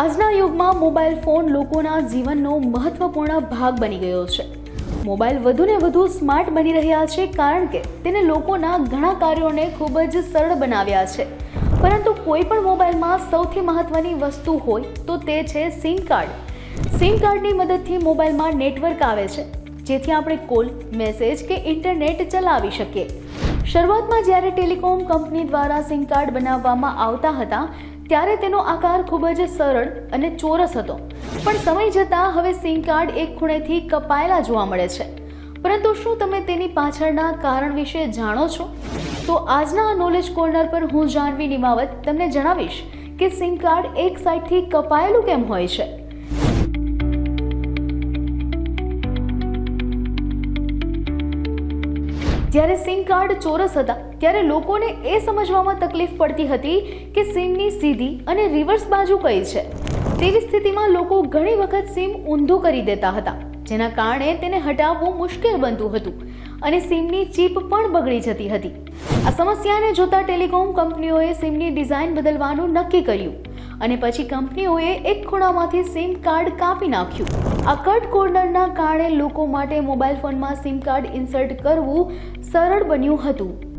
આજના યુગમાં mobile phone લોકોના જીવનનો મહત્વપૂર્ણ ભાગ બની ગયો છે. મોબાઈલ વધુને વધુ સ્માર્ટ બની રહ્યા છે કારણ કે તેને લોકોના ઘણા કાર્યોને ખૂબ જ સરળ બનાવ્યા છે. પરંતુ કોઈ પણ મોબાઈલમાં સૌથી મહત્વની વસ્તુ હોય તો તે છે સિમ કાર્ડ. સિમ કાર્ડની મદદથી મોબાઈલમાં નેટવર્ક આવે છે, જેથી આપણે કોલ, મેસેજ કે ઇન્ટરનેટ ચલાવી શકીએ. શરૂઆતમાં જ્યારે ટેલિકોમ કંપની દ્વારા સિમ કાર્ડ બનાવવામાં આવતા હતા ત્યારે તેનો આકાર ખૂબ જ સરળ અને ચોરસ હતો. પણ સમય જતાં હવે સિમ કાર્ડ એક ખૂણેથી કપાયેલા જોવા મળે છે. પરંતુ શું તમે તેની પાછળના કારણ વિશે જાણો છો? તો આજના નોલેજ કોર્નર પર હું જાણવી નિમાવત તમને જણાવીશ કે સિમ કાર્ડ એક સાઈડથી કપાયેલું કેમ હોય છે? જ્યારે સિમ કાર્ડ ચોરસ હતા, ત્યારે લોકોને એ સમજવામાં તકલીફ પડતી હતી કે સિમની સીધી અને રિવર્સ બાજુ કઈ છે. તેવી સ્થિતિમાં લોકો ઘણી વખત સિમ ઊંધું કરી દેતા હતા, જેના કારણે તેને હટાવવું મુશ્કેલ બનતું હતું અને સિમની ચીપ પણ બગડી જતી હતી. આ સમસ્યાને જોતા ટેલિકોમ કંપનીઓએ સિમની ડિઝાઇન બદલવાનું નક્કી કર્યું. અને પછી કંપનીઓએ એક ખૂણામાંથી સિમ કાર્ડ કાપી નાખ્યું. આ કટ કોર્નરના કારણે લોકો માટે મોબાઈલ ફોનમાં સિમ કાર્ડ ઇન્સર્ટ કરવું સરળ બન્યું હતું.